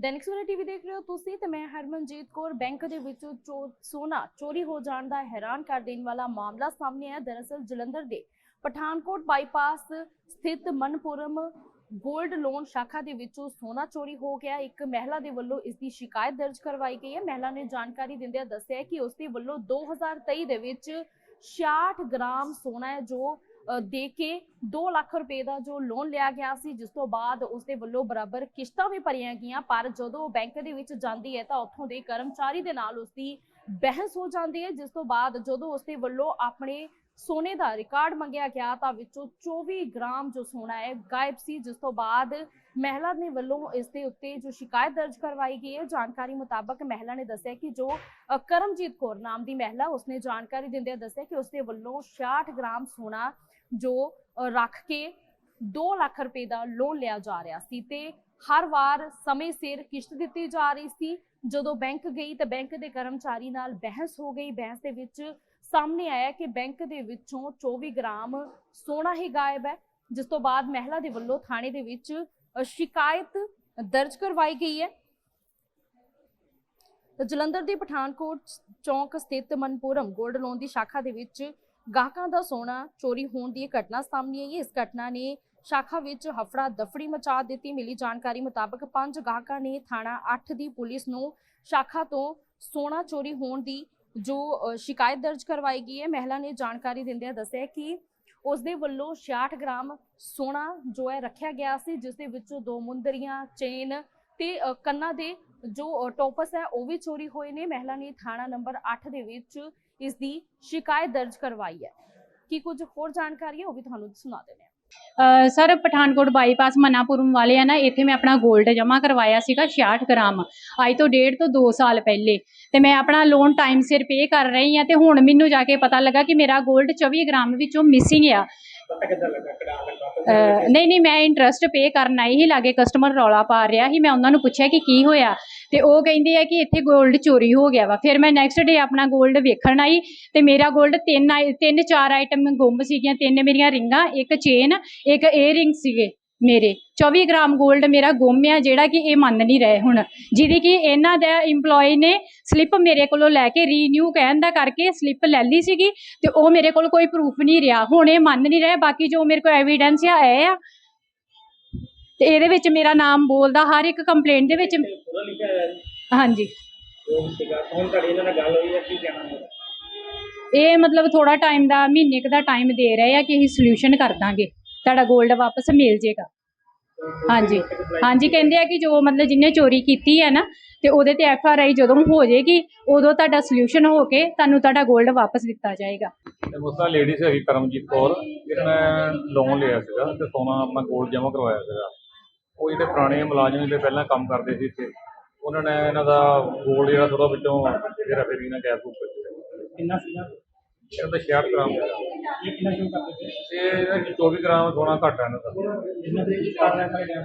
Dainik Savera TV ਦੇਖ ਰਹੇ ਹੋ ਤੁਸੀਂ ਤੇ ਮੈਂ ਹਰਮਨਜੀਤ ਕੌਰ। ਬੈਂਕ ਦੇ ਵਿੱਚੋਂ ਚੋ- ਸੋਨਾ ਚੋਰੀ ਹੋ ਜਾਣ ਦਾ ਹੈਰਾਨ ਕਰ ਦੇਣ ਵਾਲਾ ਮਾਮਲਾ ਸਾਹਮਣੇ ਆਇਆ। ਦਰਅਸਲ ਜਲੰਧਰ ਦੇ ਪਠਾਨਕੋਟ ਬਾਈਪਾਸ ਸਥਿਤ ਮਨਪੁਰਮ ਗੋਲਡ ਲੋਨ ਸ਼ਾਖਾ ਦੇ ਵਿੱਚੋਂ ਸੋਨਾ ਚੋਰੀ ਹੋ ਗਿਆ। ਇੱਕ ਮਹਿਲਾ ਦੇ ਵੱਲੋਂ ਇਸ ਦੀ ਸ਼ਿਕਾਇਤ ਦਰਜ ਕਰਵਾਈ ਗਈ ਹੈ। ਮਹਿਲਾ ਨੇ ਜਾਣਕਾਰੀ ਦਿੰਦਿਆਂ ਦੱਸਿਆ ਕਿ ਉਸ ਦੇ ਵੱਲੋਂ 2023 ਦੇ ਵਿੱਚ 66 ਗ੍ਰਾਮ ਸੋਨਾ ਹੈ, ਜੋ ਦੇ ਕੇ 2 ਲੱਖ ਰੁਪਏ ਦਾ ਜੋ ਲੋਨ ਲਿਆ ਗਿਆ ਸੀ, ਜਿਸ ਤੋਂ ਬਾਅਦ ਉਸ ਦੇ ਵੱਲੋਂ ਬਰਾਬਰ ਕਿਸ਼ਤਾਂ ਵੀ ਭਰੀਆਂ ਗਈਆਂ, ਪਰ ਜਦੋਂ ਬੈਂਕ ਦੇ ਵਿੱਚ ਜਾਂਦੀ ਹੈ ਤਾਂ ਉੱਥੋਂ ਦੇ ਕਰਮਚਾਰੀ ਦੇ ਨਾਲ ਉਸ ਦੀ ਬਹਿਸ ਹੋ ਜਾਂਦੀ ਹੈ, ਜਿਸ ਤੋਂ ਬਾਅਦ ਜਦੋਂ ਉਸ ਦੇ ਵੱਲੋਂ ਆਪਣੇ ਸੋਨੇ ਦਾ ਰਿਕਾਰਡ ਮੰਗਿਆ ਗਿਆ ਤਾਂ ਵਿੱਚੋਂ 24 ਗ੍ਰਾਮ ਜੋ ਸੋਨਾ ਹੈ, ਗਾਇਬ ਸੀ, ਜਿਸ ਤੋਂ ਬਾਅਦ ਮਹਿਲਾ ਨੇ ਵੱਲੋਂ ਇਸ ਦੇ ਉੱਤੇ ਜੋ ਸ਼ਿਕਾਇਤ ਦਰਜ ਕਰਵਾਈ ਗਈ ਹੈ, ਜਾਣਕਾਰੀ ਮੁਤਾਬਕ ਮਹਿਲਾ ਨੇ ਦੱਸਿਆ ਕਿ ਜੋ ਕਰਮਜੀਤ ਕੌਰ ਨਾਮ ਦੀ ਮਹਿਲਾ, ਉਸਨੇ ਜਾਣਕਾਰੀ ਦਿੰਦਿਆਂ ਦੱਸਿਆ ਕਿ ਉਸਦੇ ਵੱਲੋਂ 66 ਗ੍ਰਾਮ ਸੋਨਾ ਜੋ ਰੱਖ ਕੇ 2 ਲੱਖ ਰੁਪਏ ਦਾ ਲੋਨ ਲਿਆ ਜਾ ਰਿਹਾ ਸੀ ਤੇ ਹਰ ਵਾਰ ਸਮੇਂ ਸਿਰ ਕਿਸ਼ਤ ਦਿੱਤੀ ਜਾ ਰਹੀ ਸੀ। ਜਦੋਂ ਬੈਂਕ ਗਈ ਤਾਂ ਬੈਂਕ ਦੇ ਕਰਮਚਾਰੀ ਨਾਲ ਬਹਿਸ ਹੋ ਗਈ। ਬਹਿਸ ਦੇ ਵਿੱਚ ਸਾਹਮਣੇ ਆਇਆ ਕਿ ਬੈਂਕ ਦੇ ਵਿੱਚੋਂ 24 ਗ੍ਰਾਮ ਸੋਨਾ ਹੀ ਗਾਇਬ ਹੈ, ਜਿਸ ਤੋਂ ਬਾਅਦ ਮਹਿਲਾ ਦੇ ਵੱਲੋਂ ਥਾਣੇ ਦੇ ਵਿੱਚ ਸ਼ਿਕਾਇਤ ਦਰਜ ਕਰਵਾਈ ਗਈ ਹੈ। ਜਲੰਧਰ ਦੇ ਪਠਾਨਕੋਟ ਚੌਂਕ ਸਥਿਤ ਮਨਪੁਰਮ 골ਡ ਲੋਨ ਦੀ ਸ਼ਾਖਾ ਦੇ ਵਿੱਚ ਗਾਹਕਾਂ ਦਾ ਸੋਨਾ ਚੋਰੀ ਹੋਣ ਦੀ ਘਟਨਾ ਸਾਹਮਣੇ ਆਈ ਹੈ। ਇਸ ਘਟਨਾ ਨੇ ਸ਼ਾਖਾ ਵਿੱਚ ਹਫੜਾ ਦਫੜੀ ਮਚਾ ਦਿੱਤੀ। ਮਿਲੀ ਜਾਣਕਾਰੀ ਮੁਤਾਬਕ ਪੰਜ ਗਾਹਕਾਂ ਨੇ ਥਾਣਾ 8 ਦੀ ਪੁਲਿਸ ਨੂੰ ਸ਼ਾਖਾ ਤੋਂ ਸੋਨਾ ਚੋਰੀ ਹੋਣ ਦੀ ਜੋ ਸ਼ਿਕਾਇਤ ਦਰਜ ਕਰਵਾਈ ਗਈ ਹੈ। ਮਹਿਲਾ ਨੇ ਜਾਣਕਾਰੀ ਦਿੰਦਿਆਂ ਦੱਸਿਆ ਕਿ ਉਸ ਦੇ ਵੱਲੋਂ 66 ਗ੍ਰਾਮ ਸੋਨਾ ਜੋ ਹੈ ਰੱਖਿਆ ਗਿਆ ਸੀ, ਜਿਸ ਦੇ ਵਿੱਚੋਂ ਦੋ ਮੁੰਦਰੀਆਂ, ਚੇਨ ਤੇ ਕੰਨਾਂ ਦੇ ਜੋ ਟੋਪਸ ਹੈ, ਉਹ ਵੀ ਚੋਰੀ ਹੋਏ ਨੇ। ਮਹਿਲਾ ਨੇ ਥਾਣਾ ਨੰਬਰ 8 ਦੇ ਵਿੱਚ ਇਸ ਦੀ ਸ਼ਿਕਾਇਤ ਦਰਜ ਕਰਵਾਈ ਹੈ। ਕੀ ਕੁਝ ਹੋਰ ਜਾਣਕਾਰੀ ਹੈ, ਉਹ ਵੀ ਤੁਹਾਨੂੰ ਸੁਣਾ ਦਿੰਦੇ ਹਾਂ। ਸਰ, ਪਠਾਨਕੋਟ ਬਾਈਪਾਸ ਮਨਾਪੁਰਮ ਵਾਲੇ ਆ ਨਾ, ਇੱਥੇ ਮੈਂ ਆਪਣਾ 골ਡ ਜਮ੍ਹਾਂ ਕਰਵਾਇਆ ਸੀਗਾ 66 ਗ੍ਰਾਮ। ਅੱਜ ਤੋਂ ਡੇਢ ਤੋਂ 2 ਸਾਲ ਪਹਿਲੇ। ਤੇ ਮੈਂ ਆਪਣਾ ਲੋਨ ਟਾਈਮ ਸਿਰ ਪੇ ਕਰ ਰਹੀ ਆ ਤੇ ਹੁਣ ਮੈਨੂੰ ਜਾ ਕੇ ਪਤਾ ਲੱਗਾ ਕਿ ਮੇਰਾ 골ਡ 24 ਗ੍ਰਾਮ ਵਿੱਚੋਂ ਮਿਸਿੰਗ ਆ। ਨਹੀਂ ਨਹੀਂ, ਮੈਂ ਇੰਟਰਸਟ ਪੇ ਕਰਨ ਆਈ ਹੀ ਲਾਗੇ ਕਸਟਮਰ ਰੌਲਾ ਪਾ ਰਿਹਾ ਸੀ। ਮੈਂ ਉਹਨਾਂ ਨੂੰ ਪੁੱਛਿਆ ਕਿ ਕੀ ਹੋਇਆ? ਤੇ ਉਹ ਕਹਿੰਦੇ ਆ ਕਿ ਇੱਥੇ 골ਡ ਚੋਰੀ ਹੋ ਗਿਆ ਵਾ। ਫਿਰ ਮੈਂ ਨੈਕਸਟ ਡੇ ਆਪਣਾ 골ਡ ਵੇਖਣ ਆਈ ਤੇ ਮੇਰਾ 골ਡ ਤਿੰਨ ਤਿੰਨ ਚਾਰ ਆਈਟਮ ਗੁੰਮ ਸੀਗੀਆਂ। ਤਿੰਨ ਮੇਰੀਆਂ ਰਿੰਗਾਂ, ਇੱਕ ਚੇਨ ਇੱਕ 에ਅਰਿੰਗ ਸੀਗੇ। ਮੇਰੇ। 24 ਗ੍ਰਾਮ 골ਡ ਮੇਰਾ ਗੁੰਮ ਆ ਜਿਹੜਾ ਕਿ ਇਹ ਮੰਨ ਨਹੀਂ ਰਹੇ ਹੁਣ। ਜਿਹਦੀ ਕਿ ਇਹਨਾਂ ਦਾ EMPLOYE ਨੇ ਸਲਿੱਪ ਮੇਰੇ ਕੋਲੋਂ ਲੈ ਕੇ ਰੀਨਿਊ ਕਹਿਣ ਦਾ ਕਰਕੇ ਸਲਿੱਪ ਲੈ ਲਈ ਸੀਗੀ ਤੇ ਉਹ ਮੇਰੇ ਕੋਲ ਕੋਈ ਪ੍ਰੂਫ ਨਹੀਂ ਰਿਹਾ। ਹੁਣ ਇਹ ਮੰਨ ਨਹੀਂ ਰਹੇ ਬਾਕੀ ਜੋ ਮੇਰੇ ਕੋਲ ਐਵੀਡੈਂਸ ਆ ਇਹ ਆ। ਤੇ ਇਹਦੇ ਵਿੱਚ ਮੇਰਾ ਨਾਮ ਬੋਲਦਾ ਹਰ ਇੱਕ ਕੰਪਲੇਂਟ ਦੇ ਵਿੱਚ ਹਾਂਜੀ। ਇਹ ਮਤਲਬ ਥੋੜਾ ਟਾਈਮ ਦਾ ਮਹੀਨੇ ਕੁ ਦਾ ਟਾਈਮ ਦੇ ਰਹੇ ਆ ਕਿ ਅਸੀਂ ਸੋਲੂਸ਼ਨ ਕਰ ਦਾਂਗੇ। ਤੁਹਾਡਾ 골ਡ ਵਾਪਸ ਮਿਲ ਜੇਗਾ। ਹਾਂਜੀ। ਹਾਂਜੀ, ਕਹਿੰਦੇ ਆ ਕਿ ਜੋ ਮਤਲਬ ਜਿਹਨੇ ਚੋਰੀ ਕੀਤੀ ਹੈ ਨਾ, ਤੇ ਉਹਦੇ ਤੇ ਐਫ ਆਰ ਆਈ ਜਦੋਂ ਹੋ ਜਾਏਗੀ ਉਦੋਂ ਤੁਹਾਡਾ ਸੋਲੂਸ਼ਨ ਹੋ ਕੇ ਤੁਹਾਨੂੰ ਤੁਹਾਡਾ 골ਡ ਵਾਪਸ ਦਿੱਤਾ ਜਾਏਗਾ। ਤੇ ਮੁਸਤਾ ਹੈਗੀ ਕਰਮਜੀਤ ਕੌਰ ਇਹਨਾਂ ਲੋਨ ਲਿਆ ਸੀਗਾ ਤੇ ਸੋਨਾ ਆਪਣਾ ਗੋਲਡ ਜਮ੍ਹਾਂ ਕਰਵਾਇਆ ਸੀਗਾ। ਉਹ ਜਿਹੜੇ ਪੁਰਾਣੇ ਮੁਲਾਜ਼ਮ ਜਿਹੜੇ ਪਹਿਲਾਂ ਕੰਮ ਕਰਦੇ ਸੀ ਇੱਥੇ, ਉਹਨਾਂ ਨੇ ਇਹਨਾਂ ਦਾ ਗੋਲਡ ਜਿਹੜਾ ਥੋੜਾ ਵਿੱਚੋਂ ਜਿਹੜਾ ਫੇਰੀ ਨਾਲ ਗੈਪ ਹੋ ਕਿੰਨਾ ਸੀਗਾ ਇਹਨਾਂ ਦਾ 66 ਗ੍ਰਾਮ ਸੀਗਾ ਇਹ ਕਿੰਨਾ ਸ਼ੋ ਕਰਦੇ ਸੀ? ਤੇ ਇਹਦਾ 24 ਗ੍ਰਾਮ ਸੋਨਾ ਘੱਟ ਹੈ ਇਹਨਾਂ ਦਾ ਇਹਨਾਂ ਦੇ ਕੀ ਕਾਰਨ ਹੈ ਸਾਰੇ ਟਾਈਮ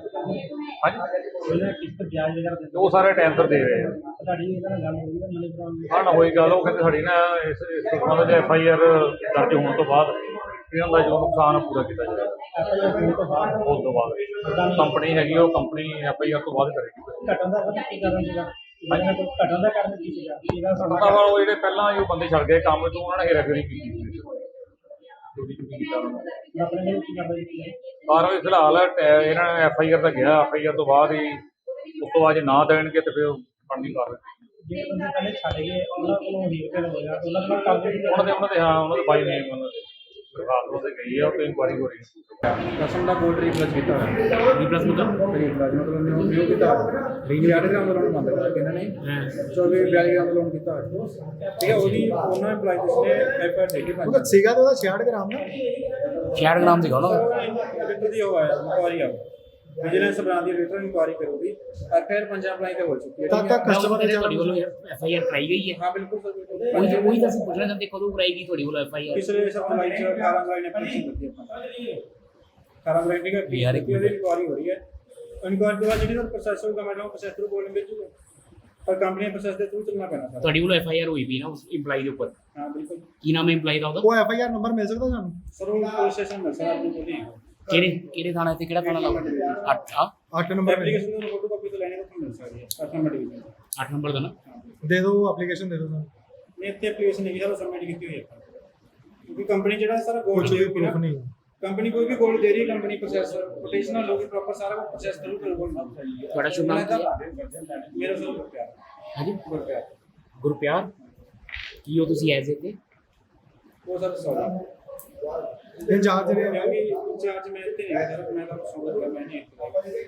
ਹਾਂਜੀ। ਉਹਨਾਂ ਕਿਸ ਤੇ ਵਿਆਜ ਵਗੈਰਾ ਤੇ ਦਿੰਦੇ ਉਹ ਸਾਰੇ ਟਾਈਮ ਸਿਰ ਦੇ ਰਹੇ ਆ। ਤੁਹਾਡੀ ਇਹਨਾਂ ਨਾਲ ਗੱਲ ਹੋਈ ਹੈ ਮਨੀ ਕਰਾਉਣ ਦੀ? ਹਾਂ ਨਾ ਹੋਈ ਗੱਲ। ਉਹ ਕਹਿੰਦੇ ਸਾਡੀ ਨਾ ਇਸ ਇਸ ਵਿੱਚ ਐਫ ਆਈ ਆਰ ਦਰਜ ਹੋਣ ਤੋਂ ਬਾਅਦ ਇਹਨਾਂ ਦਾ ਜੋ ਨੁਕਸਾਨ ਪੂਰਾ ਕੀਤਾ ਜਾਏਗਾ ਉਸ ਤੋਂ ਬਾਅਦ? ਕੰਪਨੀ ਹੈਗੀ ਉਹ ਕੰਪਨੀ ਐਫ ਆਈ ਆਰ ਤੋਂ ਬਾਅਦ ਕਰੇਗੀ। ਘਟਣ ਦਾ ਕੀ ਕਾਰਨ ਸੀਗਾ? ਘਟਣ ਦਾ ਕਾਰਨ ਕੀ ਸੀਗਾ? ਇਹਦਾ ਸਾਡਾ ਉਹ ਜਿਹੜੇ ਪਹਿਲਾਂ ਉਹ ਬੰਦੇ ਛੱਡ ਗਏ ਕੰਮ ਤੋਂ ਉਹਨਾਂ ਨੇ ਹੇਰਾਫੇਰੀ ਕੀਤੀ। ਚੋਰੀ ਚੋਰੀ ਕੀਤਾ ਉਹਨਾਂ ਨੇ ਆਪਣੇ ਨਾਲ ਕੀ ਕਰਦਾ ਜੀ ਪਰ ਉਹ ਫਿਲਹਾਲ ਟੈ- ਇਹਨਾਂ ਨੇ ਐਫ ਆਈ ਆਰ ਤਾਂ ਗਿਆ ਐਫ ਆਈ ਆਰ ਤੋਂ ਬਾਅਦ ਹੀ ਉਸ ਤੋਂ ਬਾਅਦ ਜੇ ਨਾ ਦੇਣਗੇ ਤੇ ਫਿਰ ਬਣਦੀ ਕਰ ਜਿਹੜੇ ਬੰਦੇ ਪਹਿਲੇ ਛੱਡ ਗਏ ਉਹਨਾਂ ਕੋਲੋਂ ਹੀ ਰਿਪੇਅਰ ਹੋਇਆ ਤੇ ਉਹਨਾਂ ਨਾਲ ਕੰਮ ਵੀ ਉਹਨਾਂ ਦੇ ਉਹਨਾਂ ਦੇ ਹਾਂ ਉਹਨਾਂ ਦੇ ਬਾਈ ਨੇ ਉਹਨਾਂ ਦੇ। ਸਰਕਾਰ ਤੋਂ ਗਈ ਹੈ ਉਹ ਤੇ ਇਨਕੁਆਰੀ ਹੋ ਰਹੀ ਹੈ ਕਸਮ ਦਾ ਗੋਲਡ ਰੀਪਲੇਸ ਕੀਤਾ ਹੋਇਆ। ਰੀਪਲੇਸ ਮਤਲਬ ਰੀਪਲੇਸ ਮਤਲਬ ਉਹਨੇ ਉਹ ਨਿਊ ਕੀਤਾ। ਗ੍ਰਾਮ ਦਾ ਲੋਨ ਬੰਦ ਕਰ ਕੇ ਇਹਨਾਂ ਨੇ। 24 42 ਗ੍ਰਾਮ ਦਾ ਲੋਨ ਕੀਤਾ ਹੋਇਆ। ਠੀਕ ਹੈ ਉਹਦੀ ਉਹਨਾਂ EMPLOYE ਜਿਸ ਨੇ ਐਫਆਰ ਦੇ ਉਹਦਾ ਪੰਜ ਸੀਗਾ ਤਾਂ ਉਹਦਾ 66 ਗ੍ਰਾਮ ਦਾ। 66 ਗ੍ਰਾਮ ਸੀਗਾ ਉਹਨਾਂ ਦਾ ਦੀ ਉਹ ਆਇਆ ਇਨਕੁਆਰੀ ਆ। ਵਿਜੀਲੈਂਸ ਬ੍ਰਾਂਚ ਦੀ ਰਿਟਰਨ ਇਨਕੁਆਰੀ ਕਰੂਗੀ ਔਰ ਫਿਰ ਪੰਜਾਬ ਲਾਈਨ ਤੇ ਹੋ ਚੁੱਕੀ ਹੈ। ਹੈ? ਤੱਕ ਕਸਟਮਰ ਨੇ ਤੁਹਾਡੇ ਵੱਲੋਂ ਐਫ ਆਈ ਆਰ ਕਰਾਈ ਗਈ ਹੈ। ਹਾਂ ਬਿਲਕੁਲ ਸਰ ਬਿਲਕੁਲ। ਉਹੀ ਤਾਂ- ਉਹੀ ਤਾਂ ਅਸੀਂ ਪੁੱਛਣਾ ਚਾਹੁੰਦੇ ਕਦੋਂ ਕਰਾਏਗੀ ਤੁਹਾਡੇ ਵੱਲੋਂ ਐਫ ਆਈ ਆਰ ਪਿਛਲੇ ਸਪਲਾਈ ਚ 18 ਜੁਲਾਈ ਨੇ ਪਰਚੀ ਦਿੱਤੀ ਆਪਾਂ 18 ਜੁਲਾਈ ਦੀ ਇਨਕੁਆਰੀ ਹੋ ਰਹੀ ਹੈ। ਇਨਕੁਆਰੀ ਤੋਂ ਬਾਅਦ ਜਿਹੜੀ ਸਰ ਪ੍ਰੋਸੈਸ ਹੋਊਗਾ ਮੈਡਮ ਪ੍ਰੋਸੈਸ ਥਰੂ ਬੋਲਣ ਵਿੱਚ ਪਰ ਕੰਪਨੀ ਪ੍ਰੋਸੈਸ ਦੇ ਥਰੂ ਚੱਲਣਾ ਪੈਣਾ ਸਰ। ਤੁਹਾਡੇ ਵੱਲੋਂ ਐਫ ਆਈ ਆਰ ਹੋਈ ਵੀ ਨਾ ਉਸ EMPLOYE ਦੇ ਉੱਪਰ। ਹਾਂ ਬਿਲਕੁਲ। ਕੀ ਨਾਮ ਹੈ EMPLOYE ਦਾ ਉਹਦਾ? ਉਹ ਐਫ ਆਈ ਆਰ ਨੰਬਰ ਮਿਲ ਸਕਦਾ ਸਾਨੂੰ ਸਰ ਉਹ ਸਟੇਸ਼ਨ ਮਿਲ ਸਕਦਾ ਆਪਣੀ ਬੋਲੀ ਕਿਹੜੇ ਕਿਹੜੇ ਥਾਣਾ ਤੇ ਕਿਹੜਾ ਥਾਣਾ ਲਾਉਂਦੇ ਅੱਛਾ 8 ਨੰਬਰ ਐਪਲੀਕੇਸ਼ਨ ਨੂੰ ਫੋਟੋ ਕਾਪੀ ਤੋਂ ਲੈਣੇ ਤੋਂ ਮਿਲ ਸਕਦੀ ਹੈ। ਅੱਠ ਨੰਬਰ ਡਿਵੀਜ਼ਨ 8 ਨੰਬਰ ਦਾ ਨਾ? ਦੇ ਦਿਓ ਐਪਲੀਕੇਸ਼ਨ ਦੇ ਦਿਓ ਸਾਨੂੰ। ਨੇ ਇੱਥੇ ਐਪਲੀਕੇਸ਼ਨ ਹੈਗੀ ਸਾਰਾ ਸਬਮਿਟ ਕੀਤੀ ਹੋਈ ਹੈ। ਕਿਉਂਕਿ ਕੰਪਨੀ ਜਿਹੜਾ ਸਾਰਾ ਗੋਲਡ ਕੁਝ ਵੀ ਪ੍ਰੂਫ ਨਹੀਂ ਕੰਪਨੀ ਕੋਈ ਵੀ ਗੋਲਡ ਦੇ ਰਹੀ ਹੈ ਕੰਪਨੀ ਪ੍ਰੋਸੈਸ ਰੋਟੇਸ਼ਨਲ ਹੋਗੀ ਪ੍ਰੋਪਰ ਸਾਰਾ ਕੁਝ ਪ੍ਰੋਸੈਸ ਕਰੂ ਕਰੋ ਤੁਹਾਡਾ ਸ਼ੁਭ ਨਾਮ? ਕੀ ਮੇਰਾ ਸਭ ਪਿਆਰ ਹਾਂਜੀ? ਗੁਰਪਿਆਰ। ਗੁਰਪਿਆਰ? ਕੀ ਹੋ ਤੁਸੀਂ ਐਜ਼ ਤੇ ਉਹ ਸਰ ਸੌਰੀ ਇੰਚਾਰਜ ਨੇ ਇੰਚਾਰਜ ਮੈਂ ਹੈਗਾ ਮੈਂ ਤਾਂ ਕਰ ਮੈਂ ਨਹੀਂ ਇੱਥੇ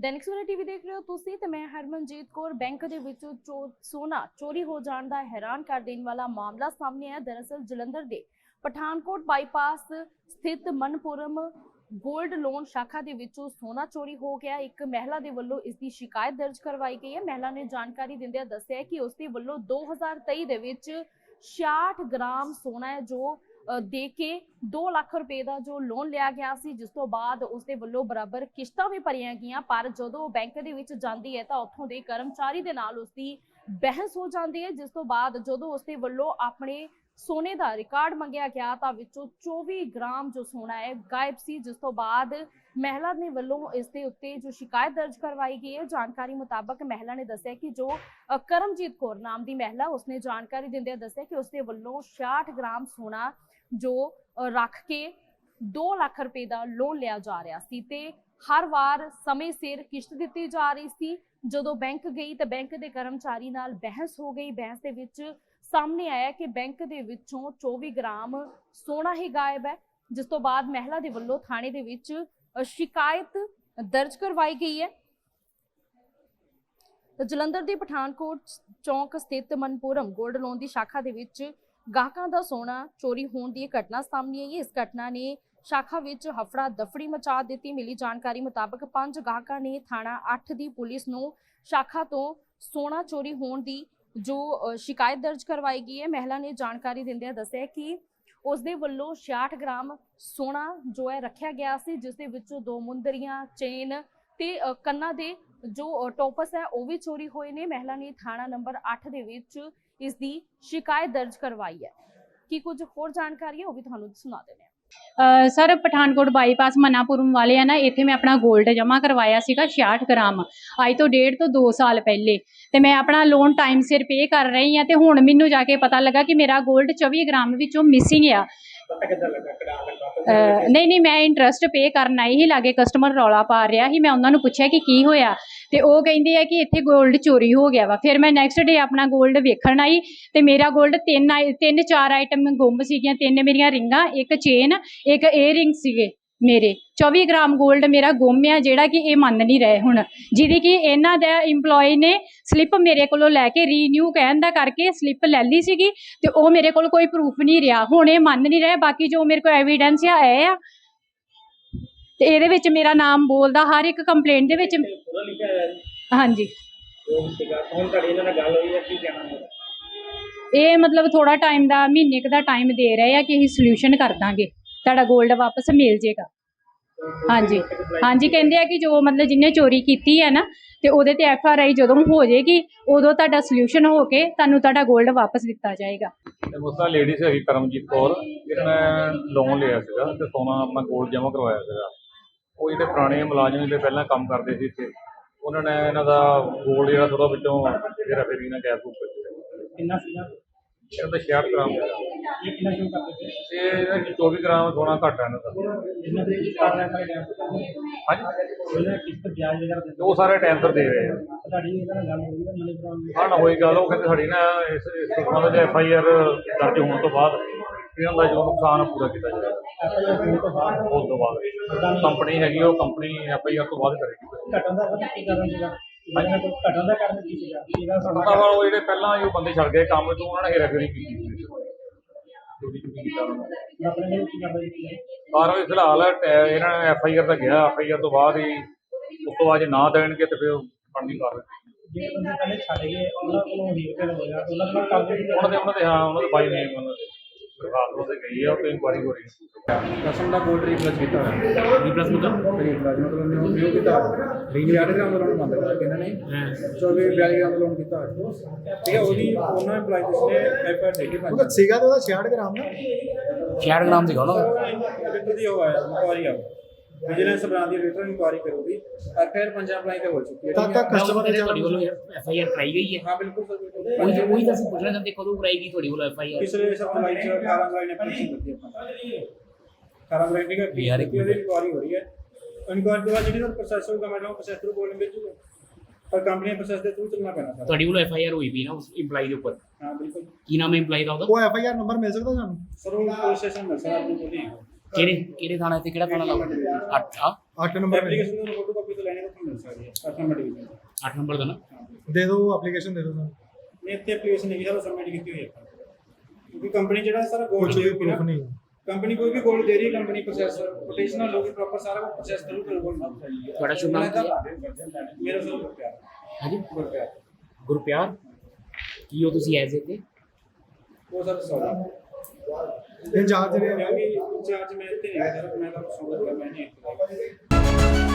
ਦੈਨਿਕ ਸਵੇਰਾ ਟੀਵੀ ਦੇਖ ਰਹੇ ਹੋ ਤੁਸੀਂ ਤੇ ਮੈਂ ਹਰਮਨਜੀਤ ਕੌਰ ਬੈਂਕ ਦੇ ਵਿੱਚ ਸੋਨਾ ਚੋਰੀ ਹੋ ਜਾਣ ਦਾ ਹੈਰਾਨ ਕਰ ਦੇਣ ਵਾਲਾ ਮਾਮਲਾ ਸਾਹਮਣੇ ਆਇਆ। ਦਰਅਸਲ ਜਲੰਧਰ ਦੇ ਪਠਾਨਕੋਟ ਬਾਈਪਾਸ ਸਥਿਤ ਮਨਪੁਰਮ 골ਡ ਲੋਨ ਸ਼ਾਖਾ ਦੇ ਵਿੱਚੋਂ ਸੋਨਾ ਚੋਰੀ ਹੋ ਗਿਆ। ਇੱਕ ਮਹਿਲਾ ਦੇ ਵੱਲੋਂ ਇਸ ਦੀ ਸ਼ਿਕਾਇਤ ਦਰਜ ਕਰਵਾਈ ਗਈ ਹੈ। ਮਹਿਲਾ ਨੇ ਜਾਣਕਾਰੀ ਦਿੰਦਿਆਂ ਦੱਸਿਆ ਕਿ ਉਸ ਦੇ ਵੱਲੋਂ 2023 ਦੇ ਵਿੱਚ 66 ਗ੍ਰਾਮ ਸੋਨਾ ਹੈ ਜੋ ਦੇ ਕੇ 2 ਲੱਖ ਰੁਪਏ ਦਾ ਜੋ ਲੋਨ ਲਿਆ ਗਿਆ ਸੀ, ਜਿਸ ਤੋਂ ਬਾਅਦ ਉਸ ਦੇ ਵੱਲੋਂ ਬਰਾਬਰ ਕਿਸ਼ਤਾਂ ਵੀ ਭਰੀਆਂ ਗਈਆਂ, ਪਰ ਜਦੋਂ ਬੈਂਕ ਦੇ ਵਿੱਚ ਜਾਂਦੀ ਹੈ ਤਾਂ ਉੱਥੋਂ ਦੇ ਕਰਮਚਾਰੀ ਦੇ ਨਾਲ ਉਸ ਦੀ ਬਹਿਸ ਹੋ ਜਾਂਦੀ ਹੈ, ਜਿਸ ਤੋਂ ਬਾਅਦ ਜਦੋਂ ਉਸ ਦੇ ਵੱਲੋਂ ਆਪਣੇ ਸੋਨੇ ਦਾ ਰਿਕਾਰਡ ਮੰਗਿਆ ਗਿਆ ਤਾਂ ਵਿੱਚੋਂ 24 ਗ੍ਰਾਮ ਜੋ ਸੋਨਾ ਹੈ, ਗਾਇਬ ਸੀ, ਜਿਸ ਤੋਂ ਬਾਅਦ ਮਹਿਲਾ ਨੇ ਵੱਲੋਂ ਇਸ ਦੇ ਉੱਤੇ ਜੋ ਸ਼ਿਕਾਇਤ ਦਰਜ ਕਰਵਾਈ ਗਈ ਹੈ, ਜਾਣਕਾਰੀ ਮੁਤਾਬਕ ਮਹਿਲਾ ਨੇ ਦੱਸਿਆ ਕਿ ਜੋ ਕਰਮਜੀਤ ਕੌਰ ਨਾਮ ਦੀ ਮਹਿਲਾ, ਉਸਨੇ ਜਾਣਕਾਰੀ ਦਿੰਦਿਆਂ ਦੱਸਿਆ ਕਿ ਉਸਦੇ ਵੱਲੋਂ 66 ਗ੍ਰਾਮ ਸੋਨਾ ਜੋ ਰੱਖ ਕੇ 2 ਲੱਖ ਰੁਪਏ ਦਾ ਲੋਨ ਲਿਆ ਜਾ ਰਿਹਾ ਸੀ ਤੇ ਹਰ ਵਾਰ ਸਮੇਂ ਸਿਰ ਕਿਸ਼ਤ ਦਿੱਤੀ ਜਾ ਰਹੀ ਸੀ। ਜਦੋਂ ਬੈਂਕ ਗਈ ਤਾਂ ਬੈਂਕ ਦੇ ਕਰਮਚਾਰੀ ਨਾਲ ਬਹਿਸ ਹੋ ਗਈ। ਬਹਿਸ ਦੇ ਵਿੱਚ ਸਾਹਮਣੇ ਆਇਆ ਕਿ ਬੈਂਕ ਦੇ ਵਿੱਚੋਂ 24 ਗ੍ਰਾਮ ਸੋਨਾ ਹੀ ਗਾਇਬ ਹੈ, ਜਿਸ ਤੋਂ ਬਾਅਦ ਮਹਿਲਾ ਦੇ ਵੱਲੋਂ ਥਾਣੇ ਦੇ ਵਿੱਚ ਸ਼ਿਕਾਇਤ ਦਰਜ ਕਰਵਾਈ ਗਈ ਹੈ। ਜਲੰਧਰ ਦੇ ਪਠਾਨਕੋਟ ਚੌਂਕ ਸਥਿਤ ਮਨਪੁਰਮ 골ਡ ਲੋਨ ਦੀ ਸ਼ਾਖਾ ਦੇ ਵਿੱਚ ਗਾਹਕਾਂ ਦਾ ਸੋਨਾ ਚੋਰੀ ਹੋਣ ਦੀ ਇਹ ਘਟਨਾ ਸਾਹਮਣੇ ਆਈ। ਹੈ। ਇਸ ਘਟਨਾ ਨੇ ਸ਼ਾਖਾ ਵਿੱਚ ਹਫੜਾ ਦਫੜੀ ਮਚਾ ਦਿੱਤੀ। ਮਿਲੀ ਜਾਣਕਾਰੀ ਮੁਤਾਬਕ ਪੰਜ ਗਾਹਕਾਂ ਨੇ ਥਾਣਾ 8 ਦੀ ਪੁਲਿਸ ਨੂੰ ਸ਼ਾਖਾ ਤੋਂ ਸੋਨਾ ਚੋਰੀ ਹੋਣ ਦੀ ਜੋ ਸ਼ਿਕਾਇਤ ਦਰਜ ਕਰਵਾਈ ਗਈ ਹੈ। ਮਹਿਲਾ ਨੇ ਜਾਣਕਾਰੀ ਦਿੰਦਿਆਂ ਦੱਸਿਆ ਕਿ ਉਸ ਦੇ ਵੱਲੋਂ 66 ਗ੍ਰਾਮ ਸੋਨਾ ਜੋ ਹੈ ਰੱਖਿਆ ਗਿਆ ਸੀ, ਜਿਸ ਦੇ ਵਿੱਚੋਂ ਦੋ ਮੁੰਦਰੀਆਂ, ਚੇਨ ਤੇ ਕੰਨਾਂ ਦੇ ਜੋ ਟੋਪਸ ਹੈ, ਉਹ ਵੀ ਚੋਰੀ ਹੋਏ ਨੇ। ਮਹਿਲਾ ਨੇ ਥਾਣਾ ਨੰਬਰ 8 ਦੇ ਵਿੱਚ ਇਸ ਦੀ ਸ਼ਿਕਾਇਤ ਦਰਜ ਕਰਵਾਈ ਹੈ। ਕੀ ਕੁਝ ਹੋਰ ਜਾਣਕਾਰੀ ਹੈ, ਉਹ ਵੀ ਤੁਹਾਨੂੰ ਸੁਣਾ ਦਿੰਦੇ ਹਾਂ। ਸਰ, ਪਠਾਨਕੋਟ ਬਾਈਪਾਸ ਮਨਾਪੁਰਮ ਵਾਲੇ ਆ ਨਾ, ਇੱਥੇ ਮੈਂ ਆਪਣਾ 골ਡ ਜਮ੍ਹਾਂ ਕਰਵਾਇਆ ਸੀਗਾ 66 ਗ੍ਰਾਮ। ਅੱਜ ਤੋਂ ਡੇਢ ਤੋਂ 2 ਸਾਲ ਪਹਿਲੇ। ਤੇ ਮੈਂ ਆਪਣਾ ਲੋਨ ਟਾਈਮ ਸਿਰ ਪੇ ਕਰ ਰਹੀ ਆ ਤੇ ਹੁਣ ਮੈਨੂੰ ਜਾ ਕੇ ਪਤਾ ਲੱਗਾ ਕਿ ਮੇਰਾ 골ਡ 24 ਗ੍ਰਾਮ ਵਿੱਚੋਂ ਮਿਸਿੰਗ ਆ। ਨਹੀਂ ਨਹੀਂ, ਮੈਂ ਇੰਟਰਸਟ ਪੇ ਕਰਨ ਆਈ ਹੀ ਲਾਗੇ ਕਸਟਮਰ ਰੌਲਾ ਪਾ ਰਿਹਾ ਸੀ। ਮੈਂ ਉਹਨਾਂ ਨੂੰ ਪੁੱਛਿਆ ਕਿ ਕੀ ਹੋਇਆ? ਤੇ ਉਹ ਕਹਿੰਦੇ ਆ ਕਿ ਇੱਥੇ 골ਡ ਚੋਰੀ ਹੋ ਗਿਆ ਵਾ। ਫਿਰ ਮੈਂ ਨੈਕਸਟ ਡੇ ਆਪਣਾ 골ਡ ਵੇਖਣ ਆਈ ਤੇ ਮੇਰਾ 골ਡ ਤਿੰਨ ਤਿੰਨ ਚਾਰ ਆਈਟਮ ਗੁੰਮ ਸੀਗੀਆਂ। ਤਿੰਨ ਮੇਰੀਆਂ ਰਿੰਗਾਂ, ਇੱਕ ਚੇਨ ਇੱਕ 에ਅਰਿੰਗ ਸੀਗੇ। ਮੇਰੇ। 24 ਗ੍ਰਾਮ 골ਡ ਮੇਰਾ ਗੁੰਮ ਆ ਜਿਹੜਾ ਕਿ ਇਹ ਮੰਨ ਨਹੀਂ ਰਹੇ ਹੁਣ। ਜਿਹਦੀ ਕਿ ਇਹਨਾਂ ਦਾ EMPLOYE ਨੇ ਸਲਿੱਪ ਮੇਰੇ ਕੋਲੋਂ ਲੈ ਕੇ ਰੀਨਿਊ ਕਹਿਣ ਦਾ ਕਰਕੇ ਸਲਿੱਪ ਲੈ ਲਈ ਸੀਗੀ ਤੇ ਉਹ ਮੇਰੇ ਕੋਲ ਕੋਈ ਪ੍ਰੂਫ ਨਹੀਂ ਰਿਹਾ। ਹੁਣ ਇਹ ਮੰਨ ਨਹੀਂ ਰਹੇ ਬਾਕੀ ਜੋ ਮੇਰੇ ਕੋਲ ਐਵੀਡੈਂਸ ਆ ਇਹ ਆ। ਤੇ ਇਹਦੇ ਵਿੱਚ ਮੇਰਾ ਨਾਮ ਬੋਲਦਾ ਹਰ ਇੱਕ ਕੰਪਲੇਂਟ ਦੇ ਵਿੱਚ ਹਾਂਜੀ। ਇਹ ਮਤਲਬ ਥੋੜਾ ਟਾਈਮ ਦਾ ਮਹੀਨੇ ਕੁ ਦਾ ਟਾਈਮ ਦੇ ਰਹੇ ਆ ਕਿ ਅਸੀਂ ਸੋਲੂਸ਼ਨ ਕਰ ਦਾਂਗੇ। ਤੁਹਾਡਾ 골ਡ ਵਾਪਸ ਮਿਲ ਜੇਗਾ। ਹਾਂਜੀ। ਹਾਂਜੀ, ਕਹਿੰਦੇ ਆ ਕਿ ਜੋ ਮਤਲਬ ਜਿੰਨੇ ਚੋਰੀ ਕੀਤੀ ਹੈ ਨਾ, ਤੇ ਉਹਦੇ ਤੇ ਐਫ ਆਰ ਆਈ ਜਦੋਂ ਹੋ ਜਾਏਗੀ ਉਦੋਂ ਤੁਹਾਡਾ ਸੋਲੂਸ਼ਨ ਹੋ ਕੇ ਤੁਹਾਨੂੰ ਤੁਹਾਡਾ 골ਡ ਵਾਪਸ ਦਿੱਤਾ ਜਾਏਗਾ। ਮਸਲਾ ਲੇਡੀਜ਼ ਹੈਗੀ ਕਰਮਜੀਤ ਕੌਰ ਜਿਹਨਾਂ ਲੋਨ ਲਿਆ ਸੀਗਾ ਤੇ ਸੋਨਾ ਆਪਣਾ 골ਡ ਜਮ੍ਹਾਂ ਕਰਵਾਇਆ ਸੀਗਾ। ਉਹ ਜਿਹੜੇ ਪੁਰਾਣੇ ਮੁਲਾਜ਼ਮ ਜਿਹੜੇ ਪਹਿਲਾਂ ਕੰਮ ਕਰਦੇ ਸੀ ਇੱਥੇ, ਉਹਨਾਂ ਨੇ ਇਹਨਾਂ ਦਾ 골ਡ ਜਿਹੜਾ ਥੋੜਾ ਵਿੱਚੋਂ ਜਿਹੜਾ ਫੇਰੀ ਨਾ ਗੈਪ ਉੱਪਰ ਕਿੰਨਾ ਸੀਗਾ ਇਹਨਾਂ 66 ਗ੍ਰਾਮ ਸੀਗਾ ਇਹ ਕਿੰਨਾ ਸ਼ੋ ਕਰਦੇ ਸੀ ਤੇ ਇਹਦਾ 24 ਗ੍ਰਾਮ ਸੋਨਾ ਘੱਟ ਹੈ ਇਹਨਾਂ ਦਾ ਇਹਨਾਂ ਦੇ ਕੀ ਕਾਰਨ ਹੈ ਸਾਰੇ ਟਾਈਮ ਹਾਂਜੀ ਉਹਨਾਂ ਕਿਸ਼ਤ ਵਿਆਜ ਵਗੈਰਾ ਤੇ ਦਿੰਦੇ ਉਹ ਸਾਰੇ ਟਾਈਮ ਦੇ ਰਹੇ ਆ। ਤੁਹਾਡੀ ਇਹਨਾਂ ਨਾਲ ਗੱਲ ਹੋਈ ਹੈ ਮਨੀ ਕਰਾਉਣ ਦੀ ਹਾਂ ਨਾ ਹੋਈ ਗੱਲ ਉਹ ਕਹਿੰਦੇ ਸਾਡੀ ਨਾ ਇਸ ਇਸ ਸੰਬੰਧ ਵਿੱਚ ਐਫ ਆਈ ਆਰ ਦਰਜ ਹੋਣ ਤੋਂ ਬਾਅਦ ਇਹਨਾਂ ਦਾ ਜੋ ਨੁਕਸਾਨ ਪੂਰਾ ਕੀਤਾ ਜਾਏਗਾ ਉਸ ਤੋਂ ਬਾਅਦ ਕੰਪਨੀ ਹੈਗੀ ਉਹ ਕੰਪਨੀ ਐਫ ਆਈ ਆਰ ਤੋਂ ਬਾਅਦ ਕਰੇਗੀ ਘਟਣ ਦਾ ਕੀ ਕਾਰਨ ਸੀਗਾ? ਘਟਣ ਦਾ ਕਾਰਨ ਕੀ ਸੀਗਾ? ਇਹਦਾ ਵਾ ਉਹ ਜਿਹੜੇ ਪਹਿਲਾਂ ਹੀ ਉਹ ਬੰਦੇ ਛੱਡ ਗਏ ਕੰਮ ਤੋਂ ਉਹਨਾਂ ਨੇ ਹੇਰਾਫੇਰੀ ਕੀਤੀ। ਸੀ ਚੋਰੀ ਚੋਰੀ ਕੀਤਾ ਉਹਨਾਂ ਨੇ ਆਪਣੇ ਵੱਲੋਂ ਕੀ ਕਾਰਵਾਈ ਕੀਤੀ ਹੈ ਪਰ ਉਹ ਫਿਲਹਾਲ ਟੈ- ਇਹਨਾਂ ਨੇ ਐਫ ਆਈ ਆਰ ਤਾਂ ਗਿਆ ਐਫ ਆਈ ਆਰ ਤੋਂ ਬਾਅਦ ਹੀ ਉਸ ਤੋਂ ਬਾਅਦ ਜੇ ਨਾ ਦੇਣਗੇ ਤੇ ਫਿਰ ਬਣਦੀ ਕਾਰਵਾਈ ਜਿਹੜੇ ਬੰਦੇ ਪਹਿਲੇ ਛੱਡ ਗਏ ਉਹਨਾਂ ਕੋਲੋਂ ਹੀਰ ਹੋਇਆ ਤੇ ਉਹਨਾਂ ਨਾਲ ਕੰਮ ਵੀ ਉਹਨਾਂ ਦੇ ਉਹਨਾਂ ਦੇ ਹਾਂ ਉਹਨਾਂ ਦੇ ਬਾਈ ਨੇ ਉਹਨਾਂ ਦੇ। ਸਰਕਾਰ ਤੋਂ ਤੇ ਗਈ ਹੈ ਉਹ ਤੇ ਇਨਕੁਆਰੀ ਹੋ ਰਹੀ ਹੈ ਕਸਮ ਦਾ ਗੋਲਡ ਰੀਪਲੇਸ ਕੀਤਾ ਹੋਇਆ। ਰੀਪਲੇਸ ਮਤਲਬ ਰੀਪਲੇਸ ਮਤਲਬ ਉਹਨੇ ਉਹ ਰਿਓ ਕੀਤਾ। ਗ੍ਰਾਮ ਦਾ ਲੋਨ ਬੰਦ ਕਰਾ ਕੇ ਇਹਨਾਂ ਨੇ। 24 42 ਗ੍ਰਾਮ ਦਾ ਲੋਨ ਕੀਤਾ ਹੋਇਆ। ਠੀਕ ਹੈ ਉਹਦੀ ਉਹਨਾਂ EMPLOYE ਜਿਸਨੇ ਐਫ ਆਰ ਦੇਖੀ ਉਹਦਾ ਸੀਗਾ ਤੇ ਉਹਦਾ 66 ਗ੍ਰਾਮ ਦਾ। 66 ਗ੍ਰਾਮ ਸੀਗਾ ਨਾ ਬਿੱਟੂ ਦੀ ਉਹ ਆਇਆ ਇਨਕੁਆਰੀ ਆ। ਵਿਜੀਲੈਂਸ ਬ੍ਰਾਂਚ ਦੀ ਰਿਟਰਨ ਇਨਕੁਆਰੀ ਕਰੂਗੀ ਐਫਆਈਆਰ ਪੰਜਾਬ ਲਾਈਨ ਤੇ ਹੋ ਚੁੱਕੀ ਹੈ। ਹੈ? ਤੱਕ ਕਸਟਮਰ ਤੁਹਾਡੇ ਤੁਹਾਡੇ ਵੱਲੋਂ ਐਫ ਆਈ ਆਰ ਕਰਾਈ ਗਈ ਹੈ? ਹਾਂ ਬਿਲਕੁਲ ਸਰ ਬਿਲਕੁਲ। ਉਹੀ ਤਾਂ- ਉਹੀ ਤਾਂ ਅਸੀਂ ਪੁੱਛਣਾ ਚਾਹੁੰਦੇ ਕਦੋਂ ਕਰਾਈ ਗਈ ਤੁਹਾਡੇ ਵੱਲੋਂ ਐਫ ਆਈ ਆਰ ਪਿਛਲੇ ਸਪਲਾਈ ਚ 18 ਜੁਲਾਈ ਨੇ ਪਰਚੀ ਦਿੱਤੀ ਆਪਾਂ 18 ਜੁਲਾਈ ਦੀ ਇਨਕੁਆਰੀ ਹੋ ਰਹੀ ਹੈ। ਇਨਕੁਆਰੀ ਤੋਂ ਬਾਅਦ ਜਿਹੜੀ ਸਰ ਪ੍ਰੋਸੈਸ ਹੋਊਗਾ ਮੈਡਮ ਪ੍ਰੋਸੈਸ ਥਰੂ ਬੋਲਣ ਭੇਜੂਗਾ ਪਰ ਕੰਪਨੀ ਪ੍ਰੋਸੈਸ ਦੇ ਥਰੂ ਚੱਲਣਾ ਪੈਣਾ ਸਰ। ਤੁਹਾਡੇ ਵੱਲੋਂ ਐਫ ਆਈ ਆਰ ਹੋਈ ਵੀ ਨਾ ਉਸ EMPLOYE ਦੇ ਉੱਪਰ। ਹਾਂ ਬਿਲਕੁਲ। ਕੀ ਨਾਮ ਹੈ EMPLOYE ਦਾ ਉਹਦਾ? ਉਹ ਐਫ ਆਈ ਆਰ ਨੰਬਰ ਮਿਲ ਸਕਦਾ ਸਾਨੂੰ? ਸਰ ਉਹ ਸਟੇਸ਼ਨ ਮਿਲ ਸਕਦਾ ਆਪਣੀ ਬੋਲੀ ਕਿਹੜੇ ਕਿਹੜੇ ਥਾਣਾ ਤੇ ਕਿਹੜਾ ਥਾਣਾ ਲੱਗਦਾ 8 ਆ? 8 ਨੰਬਰ ਐਪਲੀਕੇਸ਼ਨ ਨੂੰ ਫੋਟੋ ਕਾਪੀ ਤੋਂ ਲੈਣੇ ਤੋਂ ਮਿਲ ਸਕਦੀ ਹੈ। 8 ਨੰਬਰ ਡਿਵੀਜ਼ਨ 8 ਨੰਬਰ ਦਾ ਨਾ? ਦੇ ਦਿਓ ਐਪਲੀਕੇਸ਼ਨ ਦੇ ਦਿਓ ਸਾਨੂੰ। ਨੇ ਇੱਥੇ ਐਪਲੀਕੇਸ਼ਨ ਨਹੀਂ ਸਰ ਸਬਮਿਟ ਕੀਤੀ ਹੋਈ ਹੈ ਕਿਉਂਕਿ ਕੰਪਨੀ ਜਿਹੜਾ ਸਰ ਗੋਲਡ ਕੁਝ ਵੀ ਪ੍ਰੂਫ ਨਹੀਂ ਕੰਪਨੀ ਕੋਈ ਵੀ ਗੋਲਡ ਦੇ ਰਹੀ ਕੰਪਨੀ ਪ੍ਰੋਸੈਸ ਰੋਟੇਸ਼ਨਲ ਹੋਗੀ ਪ੍ਰੋਪਰ ਸਾਰਾ ਕੁਝ ਪ੍ਰੋਸੈਸ ਥਰੂ ਕਰੂਗਾ ਤੁਹਾਡਾ ਸ਼ੁਭ ਨਾਮ ਮੇਰਾ ਸਰ ਗੁਰਪਿਆਰ। ਹਾਂਜੀ? ਗੁਰਪਿਆਰ। ਗੁਰਪਿਆਰ? ਕੀ ਹੋ ਤੁਸੀਂ ਐਜ਼ ਤੇ ਉਹ ਸਰ ਸੌਰੀ ਇੰਚਾਰਜ ਨੇ ਕਿਉਂਕਿ ਮੈਂ ਤੇ ਨਹੀਂ ਮੈਂ ਤਾਂ ਸੁਣਦਾ ਮੈਂ ਨਹੀਂ